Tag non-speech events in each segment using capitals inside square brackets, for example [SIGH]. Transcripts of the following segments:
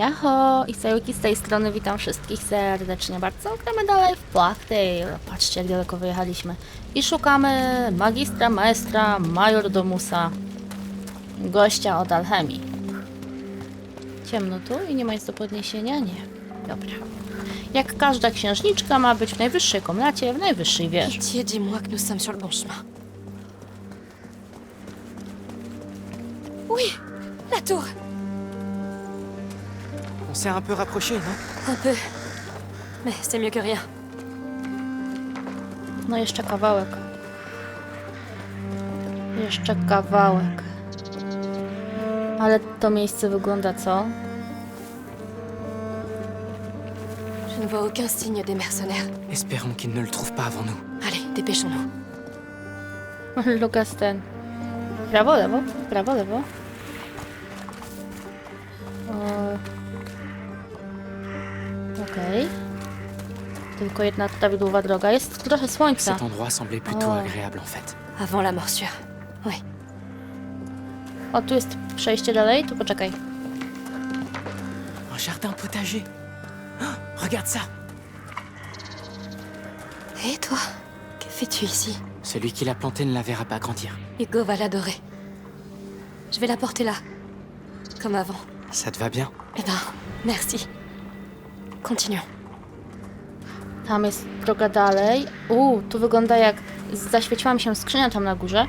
Jaho! I Sajuki z tej strony witam wszystkich serdecznie bardzo. Gramy dalej w Plague. Patrzcie jak daleko wyjechaliśmy. I szukamy magistra, maestra, major domusa. Gościa od alchemii. Ciemno tu i nie ma nic do podniesienia? Nie. Dobra. Jak każda księżniczka ma być w najwyższej komnacie, w najwyższej wieży. Oui, la tour. On s'est un peu rapproché, non? Un peu. Mais c'est mieux que rien. No jeszcze kawałek. Jeszcze kawałek. Ale to miejsce wygląda co? Je ne vois aucun signe des mercenaires. Espérons qu'ils ne le trouvent pas avant nous. Allez, dépêchons-nous. [LAUGHS] Lukas ten. Prawo, lewo? Prawo, lewo? Tylko jedna prawidłowa droga. Jest trochę słońca. Cet endroit semblait plutôt agréable en fait. Avant la morsure. Oui. O, tu jest przejście dalej? Tu poczekaj. Un jardin potager. Oh, regarde ça Et toi? Que fais-tu ici? Celui qui l'a planté ne la verra pas grandir. Hugo va l'adorer. Je vais la porter là. Comme avant. Ça te va bien? Eh ben, merci. Continuons. Tam jest droga dalej. Uuu, tu wygląda jak... Zaświeciła mi się skrzynia tam na górze.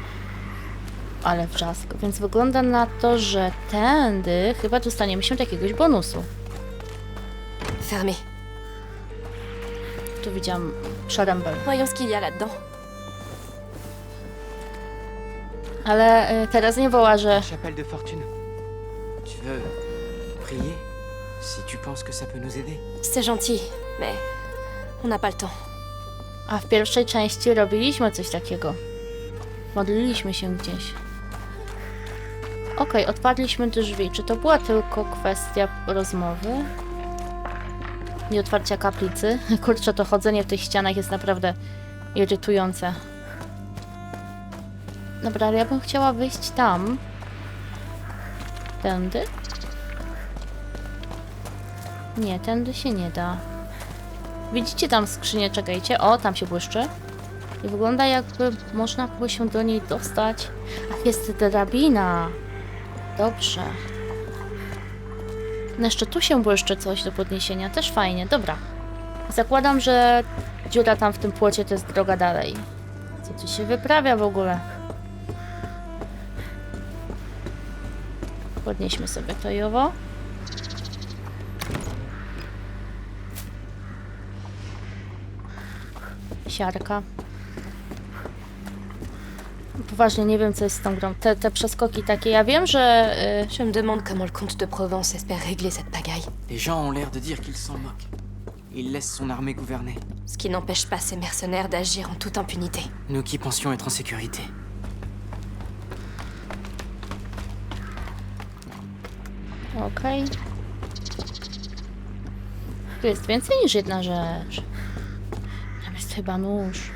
Ale wrzask. Więc wygląda na to, że tędy chyba dostaniemy się do jakiegoś bonusu. Fermé. Tu widziałam szarembel. Voyons ce qu'il y a là-dedans. Ale y, teraz nie woła, że... Chapelle de fortune. Tu veux prier Si tu penses que ça peut nous aider. C'est gentil, mais on n'a pas le temps. A w pierwszej części robiliśmy coś takiego. Modliliśmy się gdzieś. Okej, odpadliśmy drzwi. Czy to była tylko kwestia rozmowy? I otwarcia kaplicy? [LAUGHS] Kurczę, to chodzenie w tych ścianach jest naprawdę irytujące. Dobra, ale ja bym chciała wyjść tam. Tędy? Nie, tędy się nie da. Widzicie tam skrzynię, czekajcie. O, tam się błyszczy. I wygląda jakby można było się do niej dostać. A jest drabina. Dobrze. No jeszcze tu się błyszczy coś do podniesienia. Też fajnie. Dobra. Zakładam, że dziura tam w tym płocie to jest droga dalej. Co tu się wyprawia w ogóle? Podnieśmy sobie to i Siarka. Poważnie nie wiem, co jest z tą grą. Te, te przeskoki takie, ja wiem, że... Y, Je me demande comment le comte de Provence espère régler cette pagaille. Les gens ont l'air de dire qu'ils s'en moquent. Il laisse son armée gouverner. Ce qui n'empêche pas ces mercenaires d'agir en toute impunité. Nous qui pensions être en sécurité. Okej. Tu jest więcej niż jedna rzecz. Jest chyba nóż.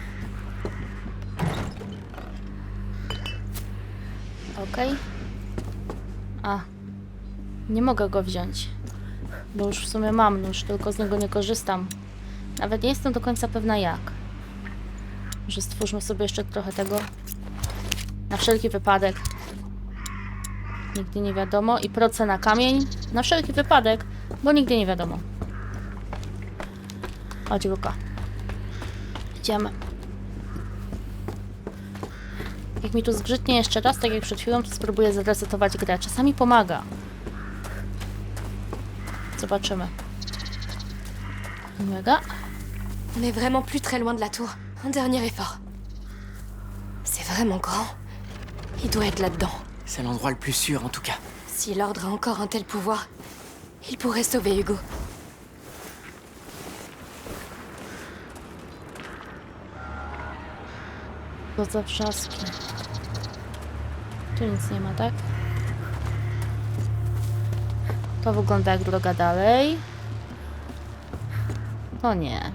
Okej. A. Nie mogę go wziąć. Bo już w sumie mam nóż, tylko z niego nie korzystam. Nawet nie jestem do końca pewna jak. Że stwórzmy sobie jeszcze trochę tego. Na wszelki wypadek. Nigdy nie wiadomo. I proce na kamień. Na wszelki wypadek, bo nigdy nie wiadomo. Chodź, Luka. Idziemy. Jak mi tu zgrzytnie jeszcze raz, tak jak przed chwilą, to spróbuję zresetować grę. Czasami pomaga. Zobaczymy. Mega. On est vraiment plus très loin de la tour. Un dernier effort. C'est vraiment grand. Il doit être là-dedans. C'est l'endroit le plus sûr en tout cas. Si l'ordre a encore un tel pouvoir, il pourrait sauver Hugo. To za wrzaski. Tu nic nie ma, tak? To wygląda jak droga dalej. To nie.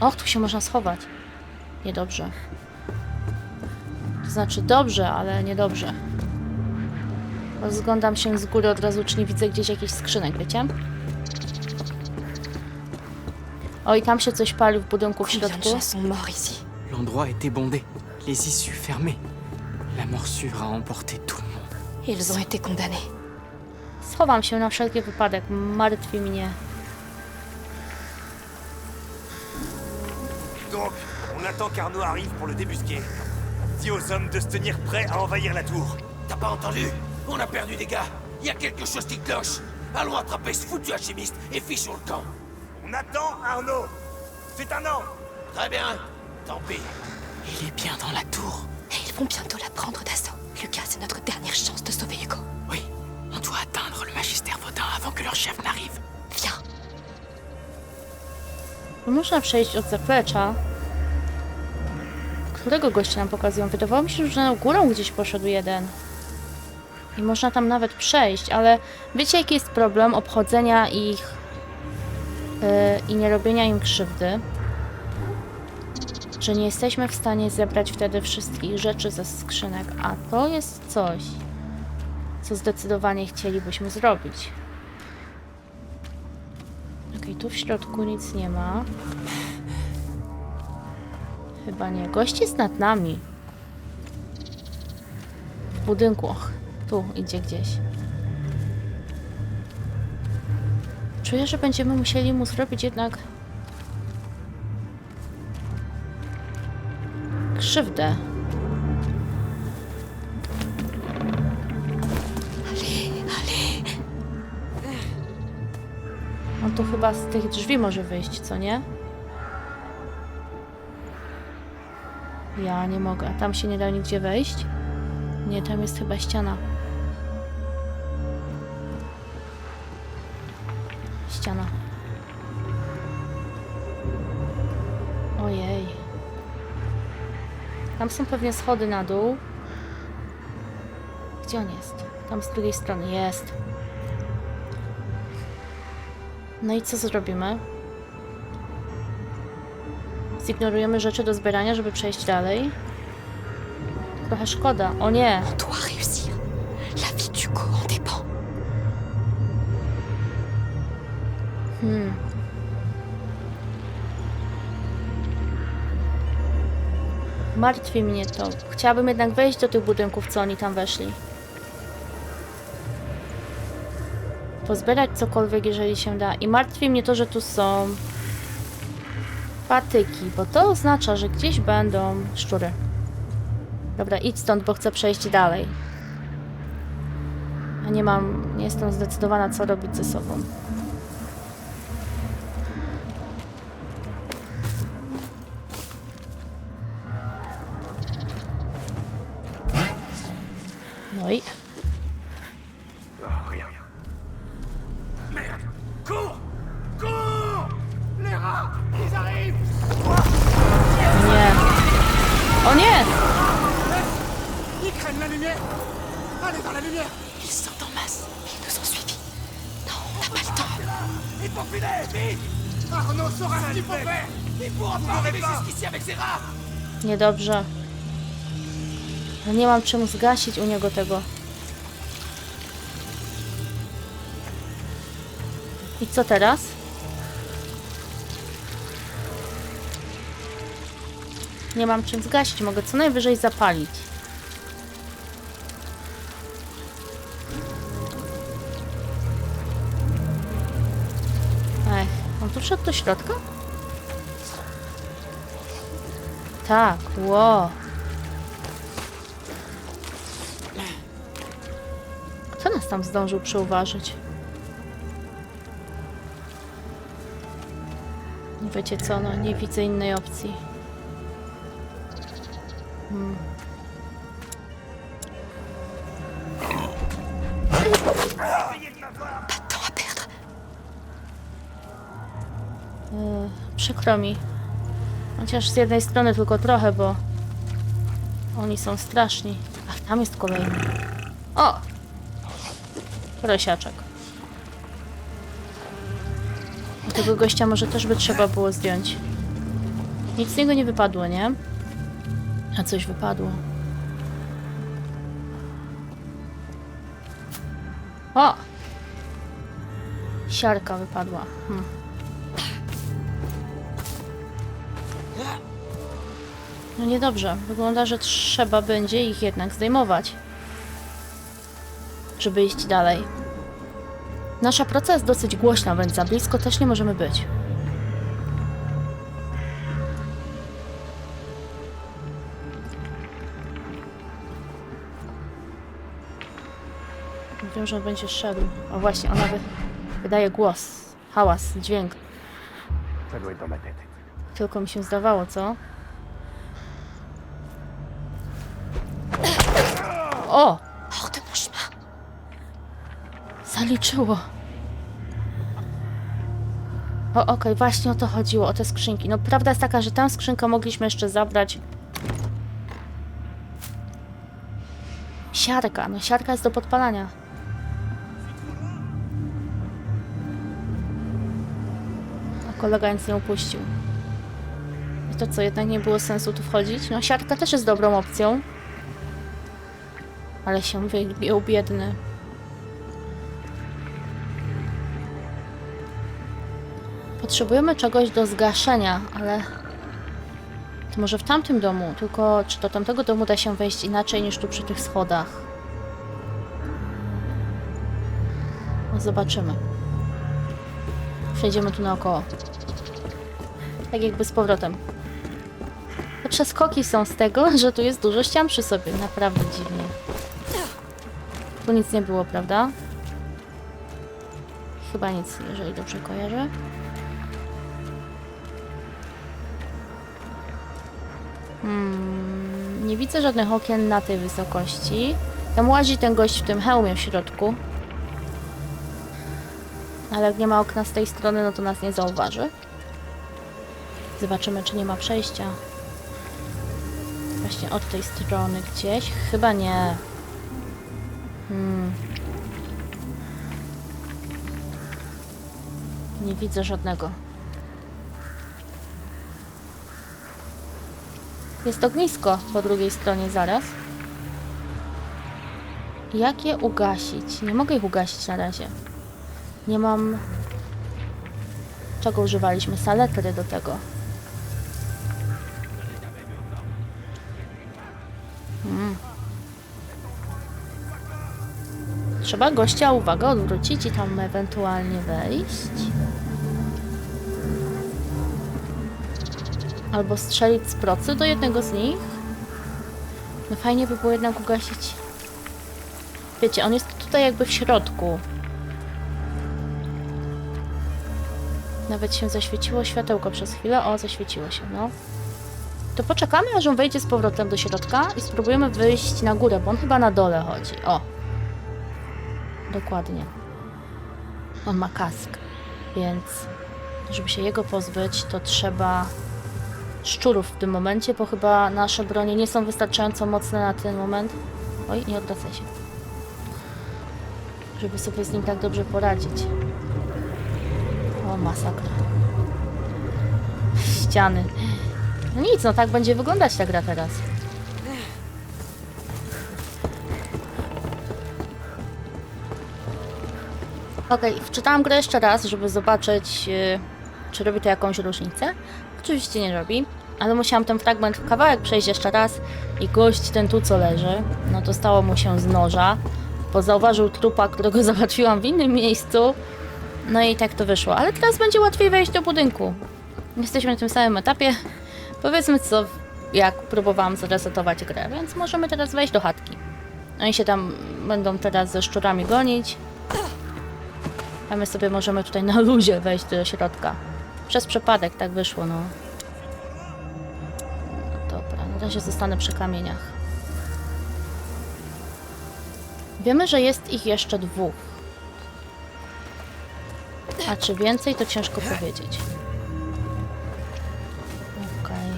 Och, tu się można schować. Niedobrze. To znaczy dobrze, ale niedobrze. Rozglądam się z góry od razu, czy nie widzę gdzieś jakichś skrzynek, wiecie? O, i tam się coś pali w budynku w środku. ici L'endroit était bondé, les issues fermées. La morsure a emporté tout le monde. Ils ont été condamnés. Schowam się na wszelki wypadek. Martwi mnie. Donc, on attend qu'Arnaud arrive pour le débusquer. Dis aux hommes de se tenir prêts à envahir la tour. T'as pas entendu? On a perdu des gars. Il y a quelque chose qui cloche. Allons attraper ce foutu alchimiste et fichons le camp. On attend Arnaud C'est un ordre Très bien. Tant pis. Il est bien dans la tour. Et ils vont bientôt la prendre d'assaut. Lucas, c'est notre dernière chance de sauver Hugo. Oui, on doit atteindre le magistère Vaudin avant que leur chef n'arrive. Viens. Muszę przejść od zaplecza. Którego gościa nam pokazują? Wydawało mi się, że na górą gdzieś poszedł jeden. I można tam nawet przejść, ale wiecie jaki jest problem obchodzenia ich yy, i nie robienia im krzywdy? Że nie jesteśmy w stanie zebrać wtedy wszystkich rzeczy ze skrzynek, a to jest coś, co zdecydowanie chcielibyśmy zrobić. Okej, tu w środku nic nie ma. Chyba nie. Gość jest nad nami. W budynku. Och, tu idzie gdzieś. Czuję, że będziemy musieli mu zrobić jednak krzywdę. On tu chyba z tych drzwi może wyjść, co nie? Ja nie mogę. Tam się nie da nigdzie wejść? Nie, tam jest chyba. Ściana. Tam są pewnie schody na dół. Gdzie on jest? Tam z drugiej strony jest. No i co zrobimy? Zignorujemy rzeczy do zbierania, żeby przejść dalej? Trochę szkoda. O nie! Martwi mnie to. Chciałabym jednak wejść do tych budynków, co oni tam weszli. Pozbierać cokolwiek, jeżeli się da. I martwi mnie to, że tu są patyki, bo to oznacza, że gdzieś będą szczury. Dobra, idź stąd, bo chcę przejść dalej. A nie mam, nie jestem zdecydowana, co robić ze sobą. Filer Vite Arnaud saura ce qu'il faut faire Il pourra pas arriver jusqu'ici avec ses rats Niedobrze. Nie mam czym zgasić u niego tego. I co teraz? Nie mam czym zgasić, mogę co najwyżej zapalić. Wszedł do środka? Tak, ło. Kto nas tam zdążył przyuważyć? Wiecie co, no nie widzę innej opcji. Hmm. Przykro mi. Chociaż z jednej strony tylko trochę, bo oni są straszni. Ach, tam jest kolejny. O! Prosiaczek. Tego gościa może też by trzeba było zdjąć. Nic z niego nie wypadło, nie? A coś wypadło. O! Siarka wypadła. Hmm. Niedobrze. Wygląda, że trzeba będzie ich jednak zdejmować. Żeby iść dalej. Nasza praca jest dosyć głośna, więc za blisko też nie możemy być. Wiem, że on będzie szedł. O właśnie, ona wy... wydaje głos, hałas, dźwięk. Tylko mi się zdawało, co? O! Chemin. Zaliczyło. O, okej, właśnie o to chodziło, o te skrzynki. No, prawda jest taka, że tę skrzynkę mogliśmy jeszcze zabrać. Siarka, no siarka jest do podpalania. A kolega nic nie upuścił. I to co, jednak nie było sensu tu wchodzić? No, siarka też jest dobrą opcją. Ale się wybił biedny. Potrzebujemy czegoś do zgaszenia, ale... To może w tamtym domu, tylko czy do tamtego domu da się wejść inaczej niż tu przy tych schodach? No zobaczymy. Przejdziemy tu naokoło. Tak jakby z powrotem. Te przeskoki są z tego, że tu jest dużo ścian przy sobie. Naprawdę dziwnie. Tu nic nie było, prawda? Chyba nic, jeżeli dobrze kojarzę. Hmm, nie widzę żadnych okien na tej wysokości. Tam łazi ten gość w tym hełmie w środku. Ale jak nie ma okna z tej strony, no to nas nie zauważy. Zobaczymy, czy nie ma przejścia. Właśnie od tej strony gdzieś. Chyba nie. Hmm. Nie widzę żadnego. Jest ognisko po drugiej stronie zaraz. Jak je ugasić? Nie mogę ich ugasić na razie. Nie mam... Czego używaliśmy? Saletry do tego. Trzeba gościa uwagę odwrócić i tam ewentualnie wejść. Albo strzelić z procy do jednego z nich. No fajnie by było jednak ugasić. Wiecie, on jest tutaj jakby w środku. Nawet się zaświeciło światełko przez chwilę. O, zaświeciło się, no. To poczekamy, aż on wejdzie z powrotem do środka i spróbujemy wyjść na górę, bo on chyba na dole chodzi. O. Dokładnie. On ma kask, więc żeby się jego pozbyć, to trzeba szczurów w tym momencie, bo chyba nasze bronie nie są wystarczająco mocne na ten moment. Oj, nie odwracaj się. Żeby sobie z nim tak dobrze poradzić. O, masakra. Ściany. No nic, no tak będzie wyglądać ta gra teraz. Okej, wczytałam grę jeszcze raz, żeby zobaczyć, yy, czy robi to jakąś różnicę. Oczywiście nie robi, ale musiałam ten fragment, kawałek przejść jeszcze raz i gość ten tu co leży, no to stało mu się z noża, bo zauważył trupa, którego [LAUGHS] załatwiłam w innym miejscu, no i tak to wyszło. Ale teraz będzie łatwiej wejść do budynku. Jesteśmy na tym samym etapie. Powiedzmy co, jak próbowałam zresetować grę, więc możemy teraz wejść do chatki. Oni się tam będą teraz ze szczurami gonić. A my sobie możemy tutaj na luzie wejść do środka. Przez przypadek tak wyszło, no. no dobra, na razie zostanę przy kamieniach. Wiemy, że jest ich jeszcze dwóch. A czy więcej, to ciężko powiedzieć. Okej.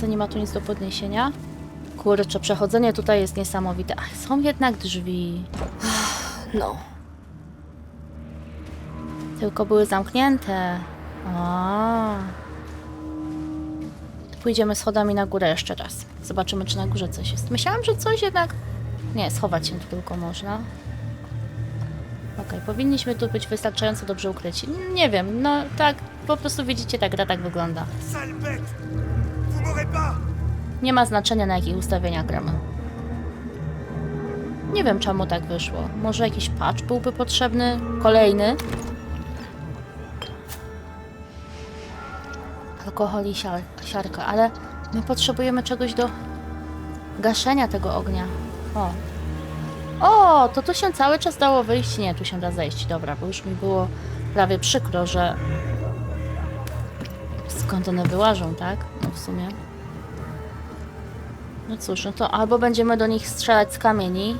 Co, nie ma tu nic do podniesienia? Kurczę, przechodzenie tutaj jest niesamowite. Ach, są jednak drzwi. Non. Tylko były zamknięte. A. Pójdziemy schodami na górę jeszcze raz. Zobaczymy, czy na górze coś jest. Myślałam, że coś jednak Nie, schować się tu tylko można. Okej, powinniśmy tu być wystarczająco dobrze ukryci. Nie wiem, no tak, po prostu widzicie, ta gra tak wygląda. Sale bête Vous m'aurez pas Nie ma znaczenia na jakich ustawieniach gramy. Nie wiem czemu tak wyszło. Może jakiś patch byłby potrzebny? Kolejny? Alkohol i siar siarka, ale my potrzebujemy czegoś do gaszenia tego ognia. O. O, to tu się cały czas dało wyjść? Nie, tu się da zejść. Dobra, bo już mi było prawie przykro, że... Skąd one wyłażą, tak? No w sumie. No cóż, no to albo będziemy do nich strzelać z kamieni.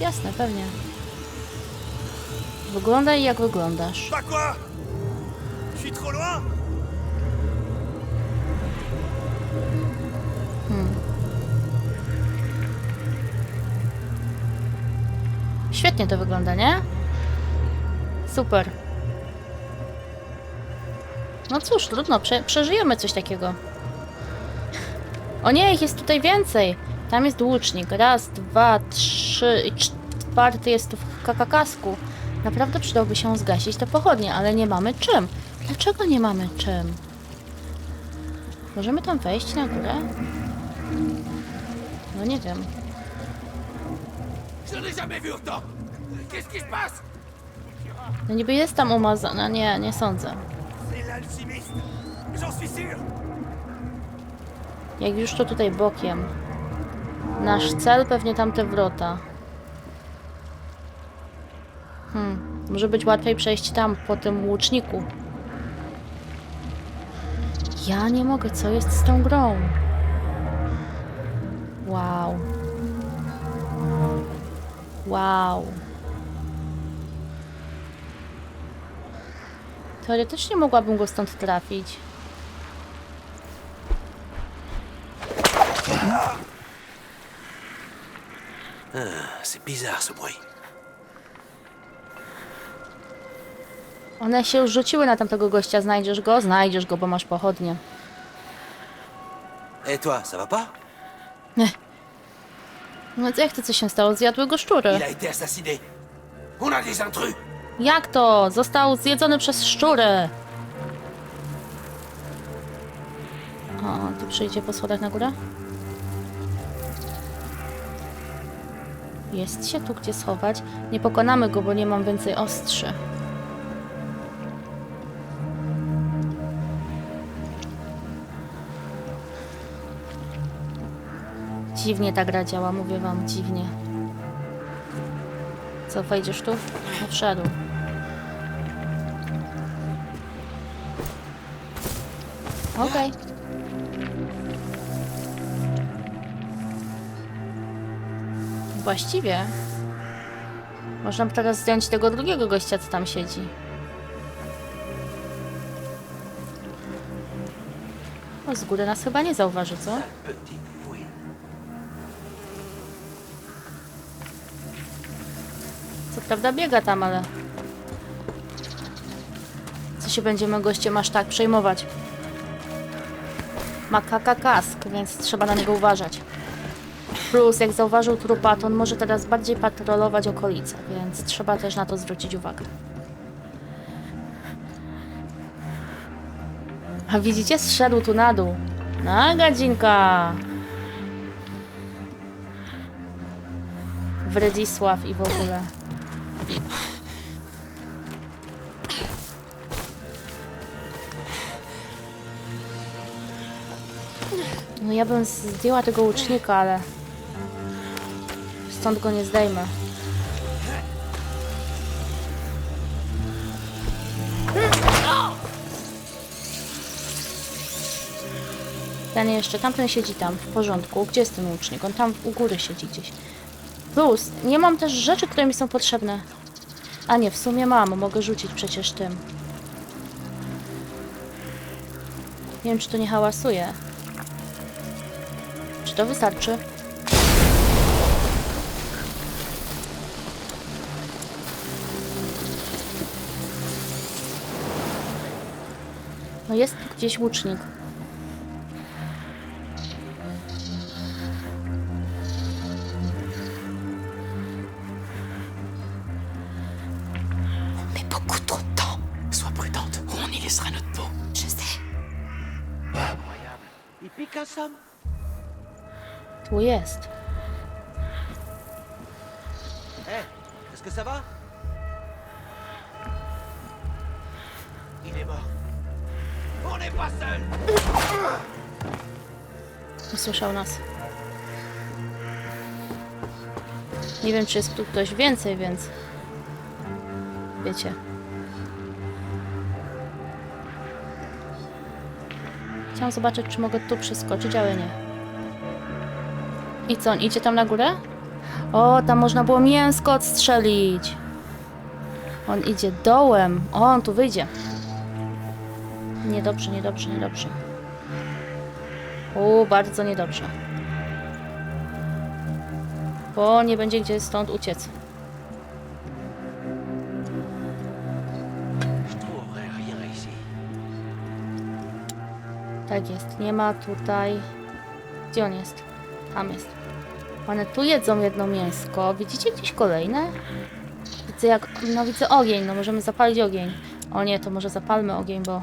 Jasne, pewnie. Wyglądaj jak wyglądasz. Trop loin Świetnie to wygląda, nie? Super. No cóż, trudno, prze przeżyjemy coś takiego. O nie, ich jest tutaj więcej. Tam jest łucznik. Raz, dwa, trzy i czwarty jest tu w kakakasku. Naprawdę przydałby się zgasić te pochodnie, ale nie mamy czym. Dlaczego nie mamy czym? Możemy tam wejść na górę? No nie wiem. No niby jest tam umazana. Nie, nie sądzę. Jak już to tutaj bokiem. Nasz cel pewnie tamte wrota. Hmm, może być łatwiej przejść tam, po tym łuczniku. Ja nie mogę, co jest z tą grą? Wow. Wow. Teoretycznie mogłabym go stąd trafić. C'est bizarre ce bruit. One się już rzuciły na tamtego gościa. Znajdziesz go? Znajdziesz go, bo masz pochodnie. Et toi, ça va pas No to jak to co się stało? Zjadły go szczury. Il a été assassiné. On a des intrus. Jak to? Został zjedzony przez szczury. O, tu przyjdzie po schodach na górę? Jest się tu gdzie schować. Nie pokonamy go, bo nie mam więcej ostrzy. Dziwnie ta gra działa, mówię wam, dziwnie. Co, wejdziesz tu? No wszedł. Okej. Właściwie można teraz zdjąć tego drugiego gościa, co tam siedzi. O, z góry nas chyba nie zauważy, co? Co prawda biega tam, ale... Co się będziemy gościem aż tak przejmować? Ma kaka kask, więc trzeba na niego uważać. Plus, jak zauważył trupa, to on może teraz bardziej patrolować okolice, więc trzeba też na to zwrócić uwagę. A widzicie? Zszedł tu na dół. Na gadzinka! Wredzisław i w ogóle. No ja bym zdjęła tego łucznika, ale stąd go nie zdejmę. Ten jeszcze, tamten siedzi tam, w porządku. Gdzie jest ten łucznik? On tam u góry siedzi gdzieś. Plus, nie mam też rzeczy, które mi są potrzebne. A nie, w sumie mam, mogę rzucić przecież tym. Nie wiem, czy to nie hałasuje to wystarczy. No jest tu gdzieś łucznik. Mais beaucoup trop temps. Sois prudente, on y laissera notre peau. Je sais. Il pique un somme. Tu jest. Eh, est-ce que ça va Il est mort. On n'est pas seul Usłyszał nas. Nie wiem, czy jest tu ktoś więcej, więc... Wiecie. Chciałam zobaczyć, czy mogę tu przeskoczyć, ale nie. I co, on idzie tam na górę? O, tam można było mięsko odstrzelić. On idzie dołem. O, on tu wyjdzie. Niedobrze, niedobrze, niedobrze. U, bardzo niedobrze. Bo nie będzie gdzie stąd uciec. Tak jest, nie ma tutaj... Gdzie on jest? Tam jest. One tu jedzą jedno mięsko. Widzicie gdzieś kolejne? Widzę jak... No widzę ogień, no możemy zapalić ogień. O nie, to może zapalmy ogień, bo...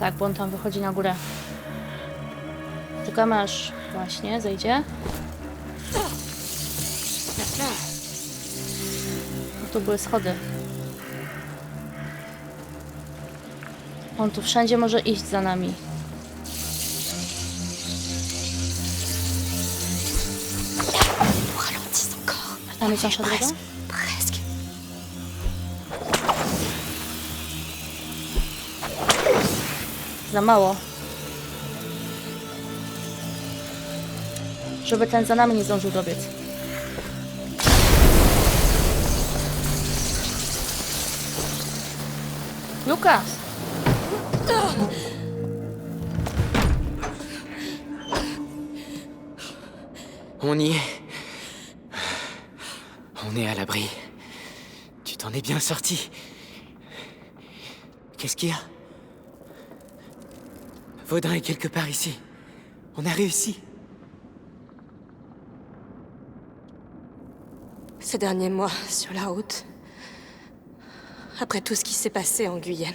Tak, bo on tam wychodzi na górę. Czekamy aż właśnie zejdzie. Tu były schody. On tu wszędzie może iść za nami. Encore. Tam jest. Za mało. Żeby ten za nami nie zdążył dobiec. Lukas! On y est. On est à l'abri. Tu t'en es bien sorti. Qu'est-ce qu'il y a? Vaudin est quelque part ici. On a réussi. Ces derniers mois, sur la route, après tout ce qui s'est passé en Guyane,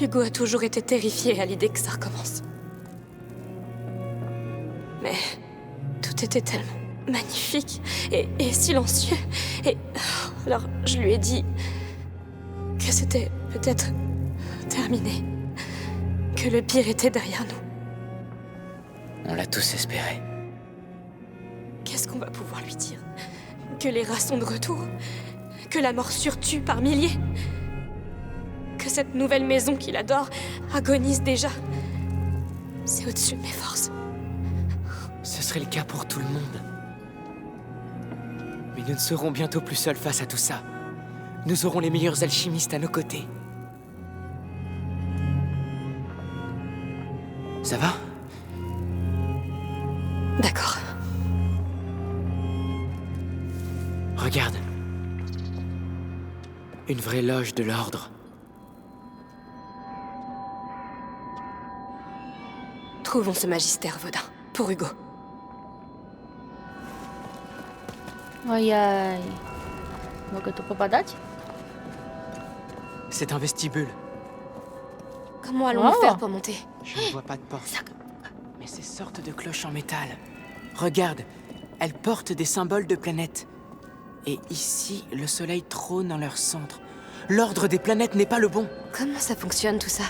Hugo a toujours été terrifié à l'idée que ça recommence. Mais tout était tellement magnifique et, et silencieux. Et alors je lui ai dit que c'était peut-être terminé, que le pire était derrière nous. On l'a tous espéré. Qu'est-ce qu'on va pouvoir lui dire? Que les rats sont de retour? Que la morsure tue par milliers? Que cette nouvelle maison qu'il adore agonise déjà C'est au-dessus de mes forces. Ce serait le cas pour tout le monde. Mais nous ne serons bientôt plus seuls face à tout ça. Nous aurons les meilleurs alchimistes à nos côtés. Ça va? D'accord. Regarde. Une vraie loge de l'ordre. Trouvons ce magistère Vaudin. Pour Hugo. Ojej. Mogę tu? C'est un vestibule. Comment allons-nous Oh. faire pour monter? Je ne vois pas de porte. Mais ces sortes de cloches en métal. Regarde, elles portent des symboles de planètes. Et ici, le soleil trône en leur centre. L'ordre des planètes n'est pas le bon. Comment ça fonctionne tout ça?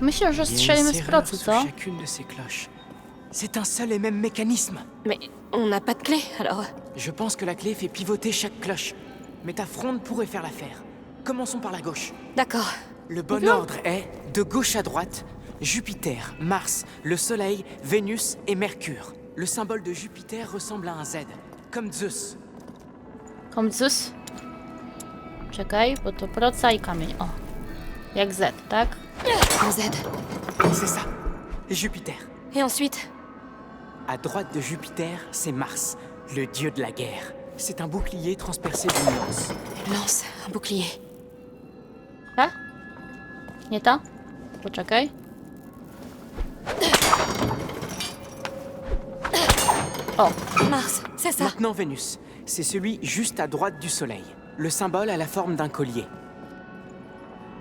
Myślę, że strzelimy z sous co? chacune de ces cloches. C'est un seul et même mécanisme. Mais on n'a pas de clé, alors... Je pense que la clé fait pivoter chaque cloche. Mais ta fronde pourrait faire l'affaire. Commençons par la gauche. D'accord. Le bon ordre est, de gauche à droite, Jupiter, Mars, le Soleil, Vénus et Mercure. Le symbole de Jupiter ressemble à un Z, comme Zeus. Kom Zeus? Czekaj, bo to proca i kamień. O. Jak Z, tak? Z. C'est ça, Jupiter. Et ensuite À droite de Jupiter, c'est Mars, le dieu de la guerre. C'est un bouclier transpercé d'une lance. Une lance, un bouclier. Ta? Nie ta? Poczekaj. O, Mars, c'est ça. Maintenant Vénus. C'est celui juste à droite du Soleil. Le symbole a la forme d'un collier.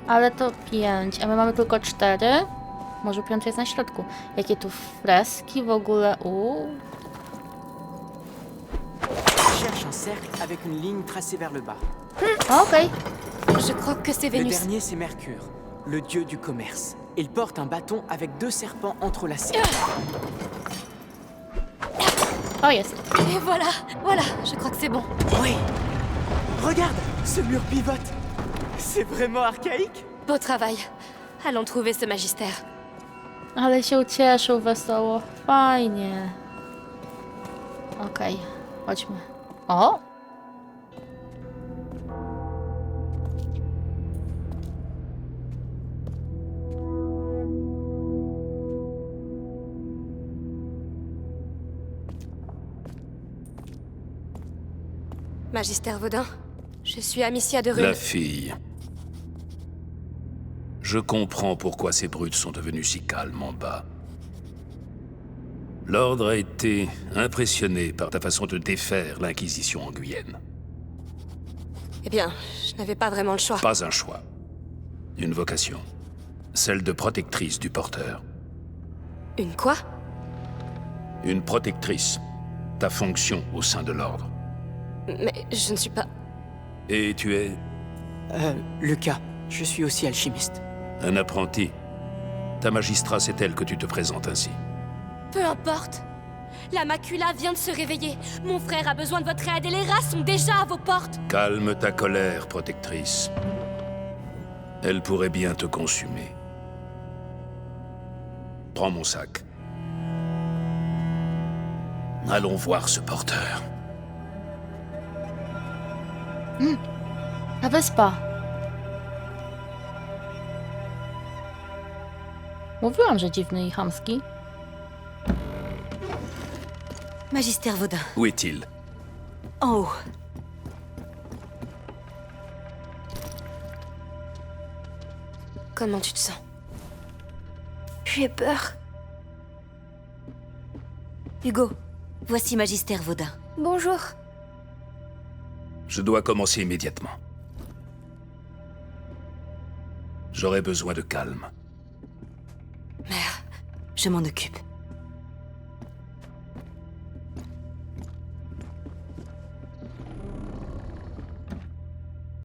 Ale to pięć, a my mamy tylko cztery. Może piąty jest na środku. Jakie tu freski w ogóle? Uuu. Cherche un cercle avec une ligne tracée vers le bas. Okej. Je crois que c'est Le Vénus. dernier, c'est Mercure, le dieu du commerce. Il porte un bâton avec deux serpents entrelacés. O, jest. Et voilà, voilà, je crois que c'est bon. Oui Regarde Ce mur pivote C'est vraiment archaïque Beau travail. Allons trouver ce magistère. Ale się ucieszył wesoło. Fajnie. Okej, chodźmy. O! Magistère Vaudin, je suis Amicia de Rune. La fille. Je comprends pourquoi ces brutes sont devenues si calmes en bas. L'Ordre a été impressionné par ta façon de défaire l'Inquisition en Guyenne. Eh bien, je n'avais pas vraiment le choix. Pas un choix. Une vocation. Celle de protectrice du porteur. Une quoi? Une protectrice. Ta fonction au sein de l'Ordre. Mais je ne suis pas... Et tu es Euh, Lucas, je suis aussi alchimiste. Un apprenti. Ta magistrat, c'est elle que tu te présentes ainsi. Peu importe. La macula vient de se réveiller. Mon frère a besoin de votre aide et les rats sont déjà à vos portes. Calme ta colère, protectrice. Elle pourrait bien te consumer. Prends mon sac. Allons voir ce porteur. Ta wyspa. Mówiłam, że dziwny i chamski. Magistère Vaudin, Où est-il en haut. Comment tu te sens? J'ai peur. Hugo, voici Magistère Vaudin. Bonjour. Je dois commencer immédiatement. J'aurai besoin de calme. Je m'en occupe.